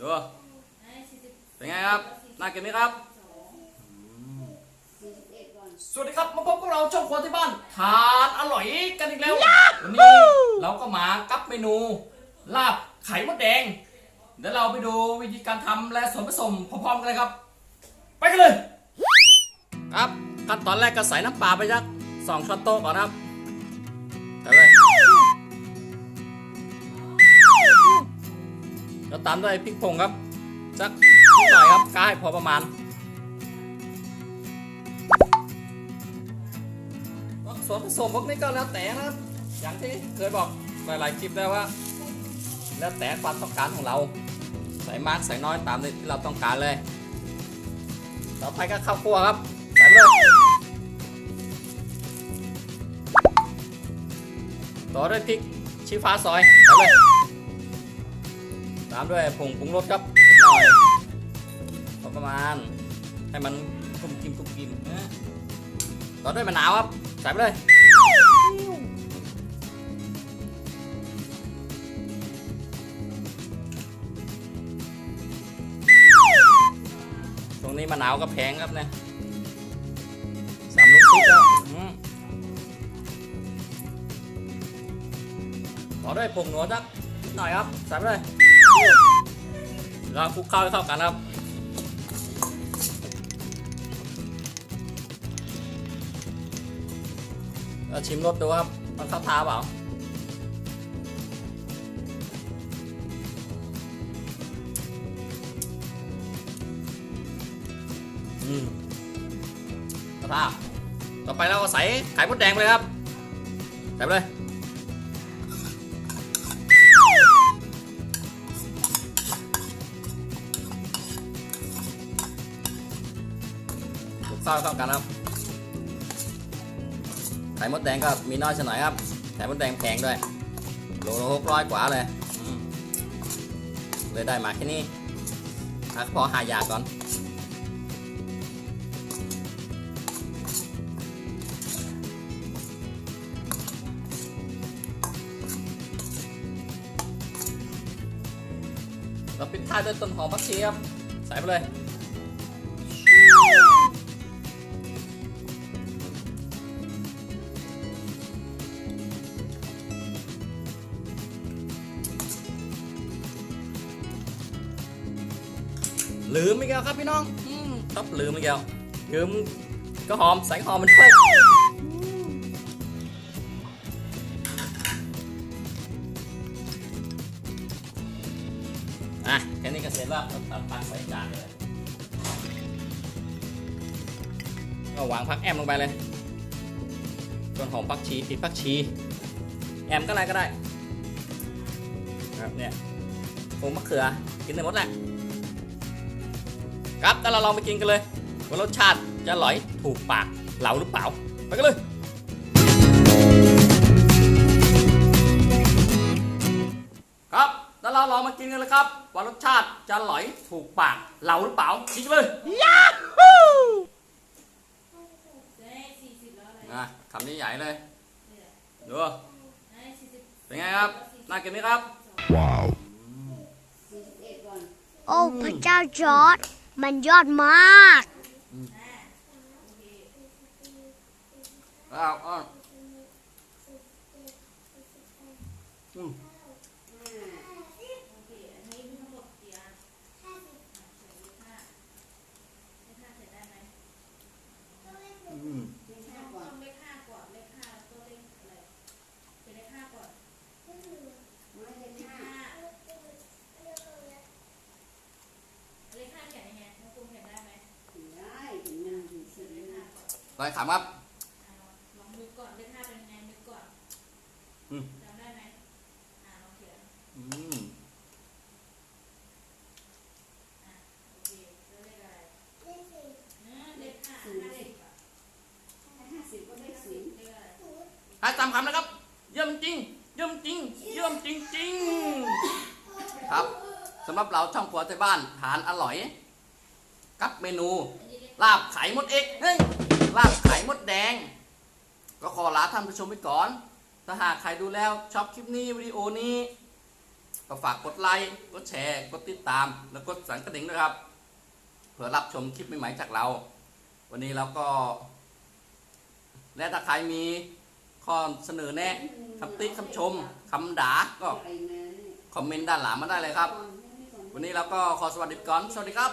ดู เป็นไงครับ น่ากินไหมครับ สวัสดีครับ มาพบกับเราช่องครัวที่บ้านทานอร่อยกันอีกแล้ว วันนี้เราก็มากับเมนูลาบไข่มดแดง เดี๋ยวเราไปดูวิธีการทำและส่วนผสมพร้อมๆกันเลยครับ ไปกันเลย ครับขั้นตอนแรกก็ใส่น้ำปลาไปสักสองช้อนโต๊ะก่อนนะครับใส่เลย แล้วตามด้วยพริกผงครับสักนิดหน่อยครับก้ให้พอประมาณส่วนผสมพวกนี้ก็แล้วแต่นะครับอย่างที่เคยบอกหลายๆคลิปแล้วว่า แล้วแต่ความต้องการของเรา ใส่มากใส่น้อยตามที่เราต้องการเลย ต่อไปก็ข้าวคั่วครับใส่เลยต่อด้วยพริกชี้ฟ้าซอยใส่เลยามด้วยผงปรุงรสครับหน่อยพอประมาณ ให้มันกลุ่มกิมกลุ่มกิมต่อด้วยมะนาวครับใส่ไปเลยตรงนี้มะนาวก็แพงครับเนี่ยสามลูกซิปแล้วอืมต่อด้วยผงหนัวสักหน่อยครับใส่ไปเลย แล้วคลุกเข้าให้เข้ากันครับ เราชิมรสดูครับ มันเข้าทาเปล่าอืมเข้าทาต่อไปเราก็ใส่ไข่มดแดงไปเลยครับ ใส่ไปเลย คลุกเข้าให้เข้ากันครับไข่มดแดงก็มีน้อยสักหน่อยครับไข่มดแดงแพงด้วยโลละหกร้อยกว่าเลยอืมเลยได้มาแค่นี้อะพอหายากก่อนเราปิดท้ายด้วยต้นหอมผักชีครับ ใส่ไปเลย ลืมอีกแล้วครับพี่น้องอืมต้องลืมอีกแล้วลืมก็หอมใส่หอมมันด้วยอะแค่นี้ก็เสร็จแล้วตัดตักใส่จานเลยก็วางพักแอมลงไปเลยต้นหอมพักชีพริกพักชี แอมก็อะไรก็ได้ ครับเนี่ยผงมะเขือกินได้หมดแหละ ครับแล้วเราลองไปกินกันเลยว่ารสชาติจะอร่อยถูกปากเราหรือเปล่า ไปกันเลย ครับแล้วเราลองมากินกันเลยครับว่ารสชาติจะอร่อยถูกปากเราหรือเปล่ากินกันเลยอะคำนี้ใหญ่เลยดูเป็นไงครับน่ากินไหมครับ Wow. โอ้พระเจ้าจอร์ด มันยอดมากอ้าวอ้าวอืมอืม ร้อยขำครับลองนึกก่อนเลขห้าเป็นไงนึกก่อนจำได้ไหมอ่าลองเขียนอืมโอเคแล้วเลขอะไรเลขห้าห้าเลขสิบก็เลขสิบเลขอะไรให้ตามคำนะครับ เยี่ยมจริง เยี่ยมจริง เยี่ยมจริงจริงครับสำหรับเราช่องครัวในบ้านทานอร่อย กับเมนู ลาบไข่มดเอกเฮ้ย ลาบไข่มดแดง ก็ขอลาท่านผู้ชมไปก่อน ถ้าหากใครดูแล้วชอบคลิปนี้วิดีโอนี้ ก็ฝากกดไลค์ กดแชร์ กดติดตาม แล้วกดสั่นกระดิ่งด้วยครับ เพื่อรับชมคลิปใหม่ๆจากเรา วันนี้เราก็ และถ้าใครมีข้อเสนอแนะคำติคำชมคำด่าก็คอมเมนต์ด้านหลังมาได้เลยครับ วันนี้เราก็ขอสวัสดีก่อน สวัสดีครับ